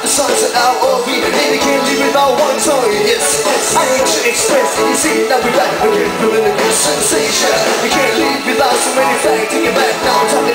the sun's of me. And Maybe can't live without one toy. Yes, yes, I need to express You see, now we're back again, feeling a good sensation You can't live without so many facts. Take it back. Now, time